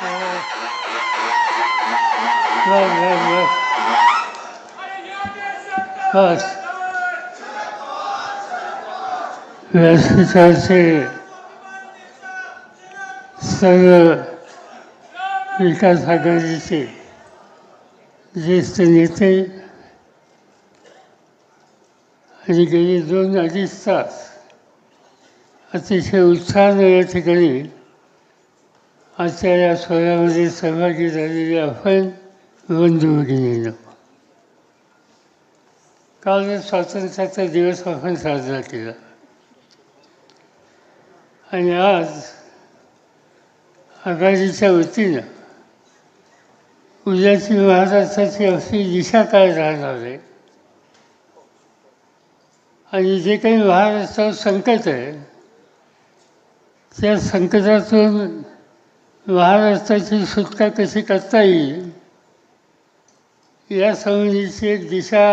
बस बस बस बस सर्व विकास आघाडीचे ज्येष्ठ नेते आणि गेले दोन अडीच तास अतिशय उत्साहानं या ठिकाणी आजच्या या सोहळ्यामध्ये सहभागी झालेले आपण बंधू भगिनींनो काल स्वातंत्र्याचा दिवस आपण साजरा केला आणि आज आघाडीच्या वतीनं उद्याची महाराष्ट्राची अशी दिशा काय राहणार आहे आणि जे काही महाराष्ट्रावर संकट आहे त्या संकटातून महाराष्ट्राची सुटका कशी करता येईल? या संबंधीची एक दिशा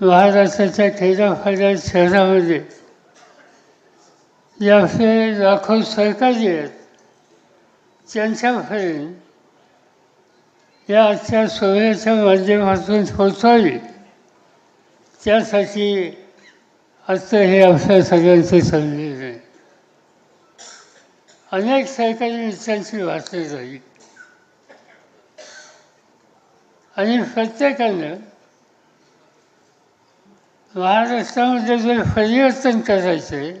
महाराष्ट्राच्या खेड्याफाड्या शहरामध्ये. जे लाखो सहकारी आहेत. त्यांच्यापर्यंत या आजच्या सोहळ्याच्या माध्यमातून पोचवावी त्यासाठी आजचं हे आपल्या सगळ्यांचे संदेश अनेक सहकारी मित्रांची वाचली झाली. आणि प्रत्येकानं महाराष्ट्रामध्ये जर परिवर्तन करायचं आहे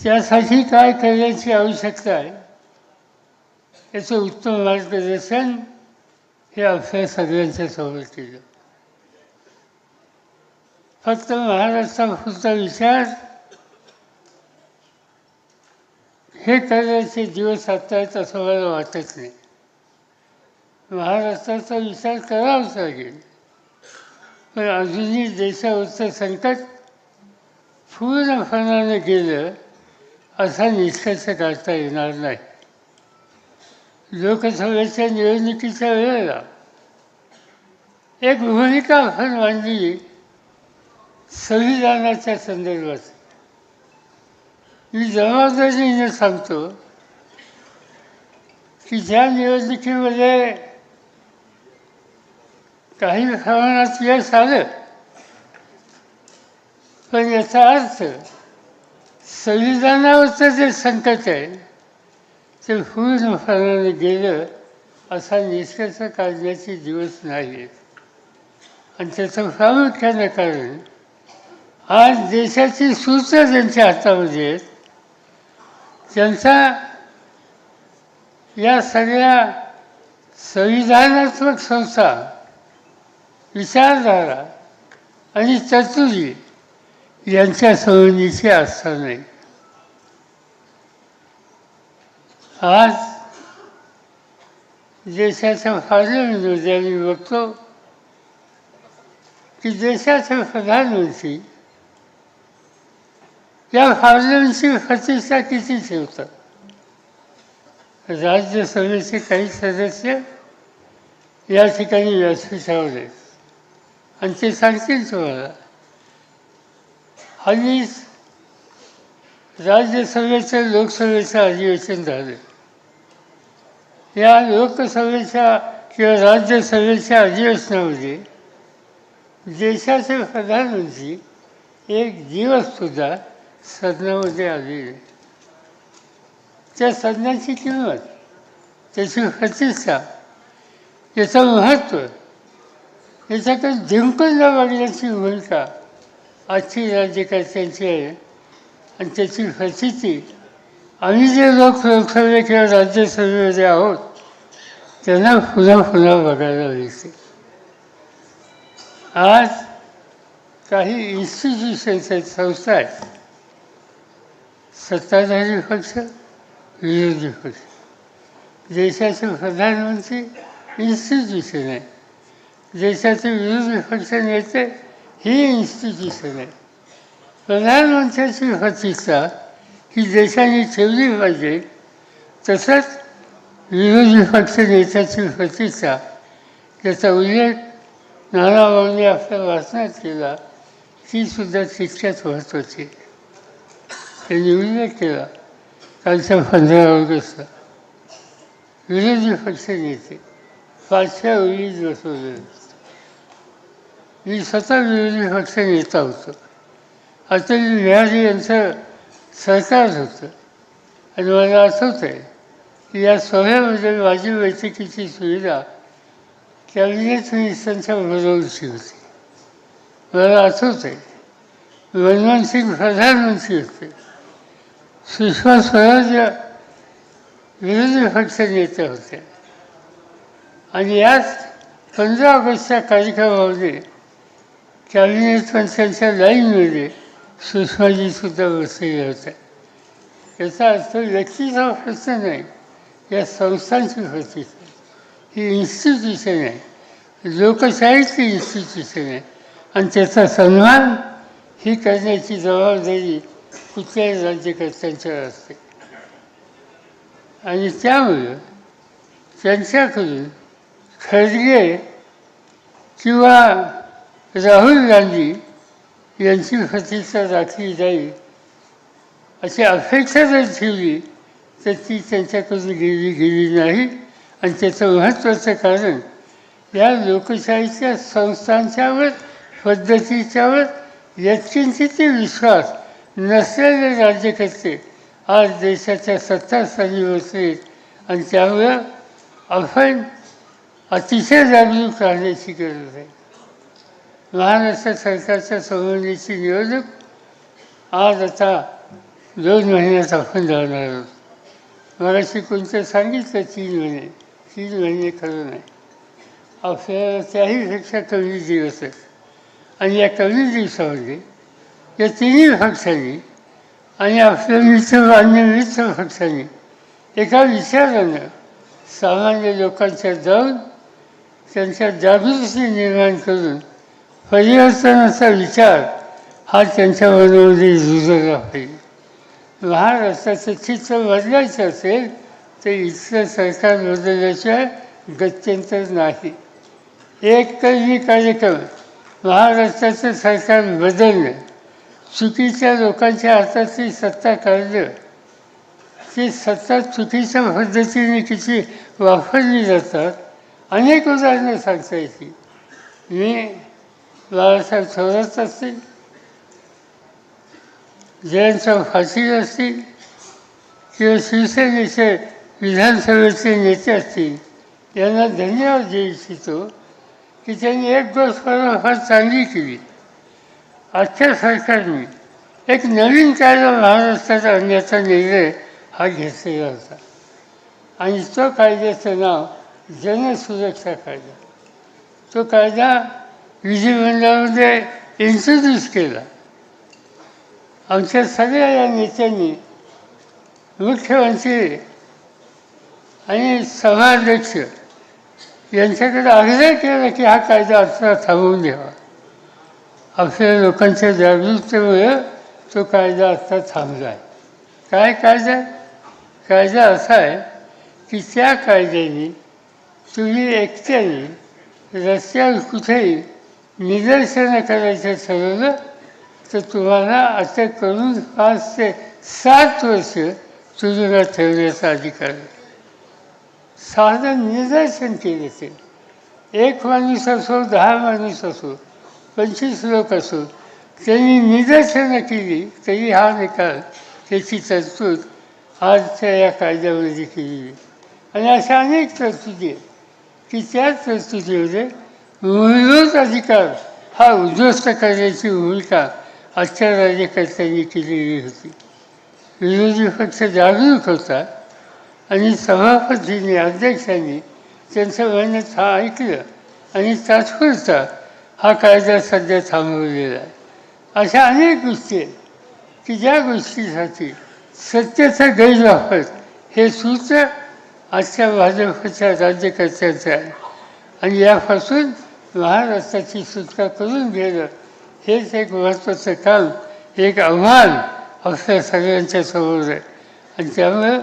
त्यासाठी काय करण्याची आवश्यकता आहे याचं उत्तम मार्गदर्शन हे आपल्या सगळ्यांच्या समोर केलं फक्त महाराष्ट्रापुरता विचार हे करण्याचे दिवस आता आहेत असं मला वाटत नाही. महाराष्ट्राचा विचार करावाच लागेल पण अजूनही देशावरचं संकट पूर्णपणाने गेलं असा निष्कर्ष काढता येणार नाही. लोकसभेच्या निवडणुकीच्या वेळेला एक भूमिका आपण मांडली संविधानाच्या संदर्भात. मी जबाबदारीने सांगतो. की ज्या निवडणुकीमध्ये काही प्रमाणात यश आलं पण याचा अर्थ संविधानावरचं जे संकट आहे ते पूर्णपणाने गेलं असा निष्कर्ष काढण्याचे दिवस नाही आहेत आणि त्याचं प्रामुख्यानं कारण आज देशाची सूत्र ज्यांच्या हातामध्ये आहेत त्यांचा या सगळ्या संविधानात्मक संस्था विचारधारा आणि तरतुदी यांच्या संबंधीची आस्था नाही. आज देशाच्या पार्लमेंटमध्ये आम्ही बघतो की देशाचे प्रधानमंत्री या पार्लमेंटची प्रतिष्ठा किती ठेवतात. राज्यसभेचे काही सदस्य या ठिकाणी व्यासपीठावर आहेत आणि ते सांगतील तुम्हाला. हल्लीच राज्यसभेचं लोकसभेचं अधिवेशन झालं. या लोकसभेच्या किंवा राज्यसभेच्या अधिवेशनामध्ये देशाचे प्रधानमंत्री एक दिवससुद्धा सदनामध्ये आली नाही. त्या सज्ञाची किंमत त्याची प्रतिष्ठा याचं महत्त्व याच्याकडे जिंकून न बघण्याची भूमिका आजची राज्यकर्त्यांची आहे आणि त्याची प्रचिती आम्ही जे लोक लोकसभे किंवा राज्यसभेमध्ये आहोत त्यांना पुन्हा पुन्हा बघायला मिळते आज काही इन्स्टिट्यूशन्स आहेत संस्था आहेत सत्ताधारी पक्ष विरोधी पक्ष. देशाचे प्रधानमंत्री इन्स्टिट्यूशन आहे. देशाचे विरोधी पक्ष नेते ही इन्स्टिट्यूशन आहे. प्रधानमंत्र्याची प्रतिष्ठा ही देशाने ठेवली पाहिजे. तसंच विरोधी पक्ष नेत्याची प्रतिष्ठा त्याचा उल्लेख नानाभाऊंनी आपल्या वाचनात केला. ती सुद्धा तितक्याच महत्त्वाची त्यांनी उल्लेख केला कालच्या पंधरा ऑगस्टला विरोधी पक्ष नेते. पाचशा ओळीत बसवले मी स्वतः विरोधी पक्ष नेता होतो. अटल बिहारी यांचं सरकार होतं. आणि मला आठवत आहे की या सोहळ्यामध्ये माझी बैठकीची सुविधा कॅबिनेट मिनिस्टरांच्या बरोबरची होती. मला आठवत आहे मनमोहन सिंग प्रधानमंत्री होते. सुषमा स्वराज विरोधी पक्ष नेत्या होते आणि याच पंधरा ऑगस्टच्या कार्यक्रमामध्ये कॅबिनेट मंत्र्यांच्या लाईनमध्ये सुषमाजी सुद्धा बसलेल्या होत्या याचा अर्थ व्यक्तीचा प्रश्न नाही या संस्थांची प्रश्न ही इन्स्टिट्यूशन आहे. लोकशाहीची इन्स्टिट्यूशन आहे. आणि त्याचा सन्मान ही करण्याची जबाबदारी कुठल्याही राज्यकर्त्यांच्यावर असते. आणि त्यामुळं त्यांच्याकडून खडगे किंवा राहुल गांधी यांची प्रतिष्ठा राखली जाईल अशी अपेक्षा जर ठेवली तर ती त्यांच्याकडून गेली गेली नाही. आणि त्याचं महत्त्वाचं कारण या लोकशाहीच्या संस्थांच्यावर पद्धतीच्यावर यत्किंचित विश्वास नसलेले राज्यकर्ते आज देशाच्या सत्तास्थानी बसले आणि त्यामुळं आपण अतिशय जागरूक राहण्याची गरज आहे. महाराष्ट्र सरकारच्या संबंधीची निवडणूक आज आता दोन महिन्यात आपण जाणार आहोत. मराठी कोणतं सांगितलं? तीन महिने. तीन महिने खरं नाही. आपल्याला त्याहीपेक्षा कमी दिवस आहेत. आणि या कमी दिवसामध्ये या तिन्ही पक्षांनी आणि आपल्या मित्र मित्र पक्षांनी एका विचारानं सामान्य लोकांच्या जाऊन त्यांच्या जागृती निर्माण करून परिवर्तनाचा विचार हा त्यांच्या मनामध्ये रुजला पाहिजे महाराष्ट्राचं चित्र बदलायचं असेल तर इथलं सरकार बदलल्याशिवाय गत्यंतर नाही. एक कलमी कार्यक्रम महाराष्ट्राचं सरकार बदलणं चुकीच्या लोकांच्या हातातली सत्ता काढलं. ती सत्ता चुकीच्या पद्धतीने किती वापरली जातात. अनेक उदाहरणं सांगता येतील. मी बाळासाहेब थोरात असतील जयंतराव फाशी असतील किंवा शिवसेनेचे विधानसभेचे नेते असतील यांना धन्यवाद देऊ इच्छितो की त्यांनी एक गोष्ट मला फार चांगली केली. आजच्या सरकारने एक नवीन कायदा महाराष्ट्रात आणण्याचा निर्णय हा घेतलेला होता. आणि तो कायद्याचं नाव जनसुरक्षा कायदा. तो कायदा विधिमंडळामध्ये इंट्रोड्यूस केला. आमच्या सगळ्या या नेत्यांनी मुख्यमंत्री आणि सभाध्यक्ष यांच्याकडे आग्रह केला की हा कायदा आता थांबवून घ्यावा आपल्या लोकांच्या जागरूकतेमुळे तो कायदा आत्ता थांबला आहे. काय कायदा? कायदा असा आहे की त्या कायद्याने तुम्ही एकट्याने रस्त्यावर कुठेही निदर्शनं करायचं ठरवलं तर तुम्हाला अटक करून पाच ते सात वर्ष तुरुंगात ठेवण्याचा अधिकार आहे. साधं निदर्शन केलं ते एक माणूस असो दहा माणूस असो पंचवीस लोक असो त्यांनी निदर्शनं केली तरी हा निकाल त्याची तरतूद आजच्या या कायद्यामध्ये केली. आणि अशा अनेक तरतुदी आहेत की त्या तरतुदीमध्ये मूलभूत अधिकार हा उद्ध्वस्त करण्याची भूमिका आजच्या राज्यकर्त्यांनी केलेली होती. विरोधी पक्ष जागरूक होता आणि सभापतींनी अध्यक्षांनी त्यांचं म्हणणं हा ऐकलं आणि तात्पुरता हा कायदा सध्या थांबवलेला आहे. अशा अनेक गोष्टी आहेत की ज्या गोष्टीसाठी सत्तेचा गैरवापर हे सूत्र आजच्या भाजपच्या राज्यकर्त्यांचं आहे. आणि यापासून महाराष्ट्राची सुटका करून घेणं हेच एक महत्त्वाचं काम एक आव्हान आपल्या सगळ्यांच्या समोर आहे. आणि त्यामुळं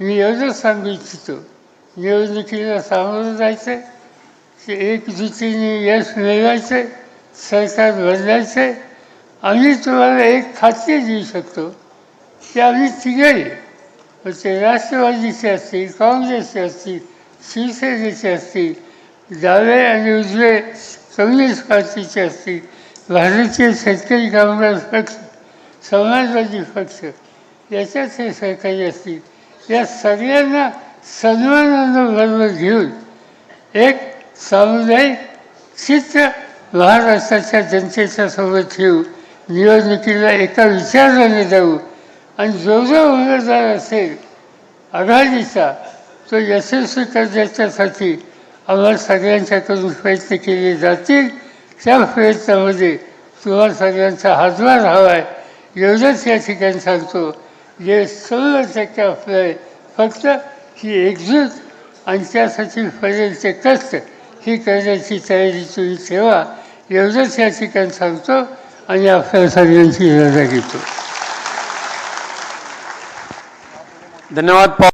मी एवढंच सांगू इच्छितो निवडणुकीला सामोरं जायचं आहे एकजुटीने यश मिळवायचं सरकार बदलायचं आम्ही तुम्हाला एक खात्री देऊ शकतो. की आम्ही तिघे. मग ते राष्ट्रवादीचे असतील काँग्रेसचे असतील शिवसेनेचे असतील डावे आणि उजवे कम्युनिस्ट पार्टीचे असतील भारतीय शेतकरी कामगार पक्ष समाजवादी पक्ष याच्यात हे सहकारी असतील. या सगळ्यांना सन्मानानं बरोबर घेऊन एक सामुदायिक चित्र महाराष्ट्राच्या जनतेच्या सोबत ठेवू. निवडणुकीला एका विचाराने जाऊ. आणि जो जो उमेदवार असेल आघाडीचा तो यशस्वी करण्याच्यासाठी आम्हाला सगळ्यांच्याकडून प्रयत्न केले जातील. त्या प्रयत्नामध्ये तुम्हाला सगळ्यांचा हातभार हवा आहे एवढंच या ठिकाणी सांगतो. जे सर्व शक्य आपलं आहे फक्त ही एकजूट आणि त्यासाठी पर्यंत कष्ट ही करण्याची तयारी तुम्ही ठेवा एवढंच या ठिकाणी सांगतो आणि आपल्या सगळ्यांची रजा घेतो. धन्यवाद पा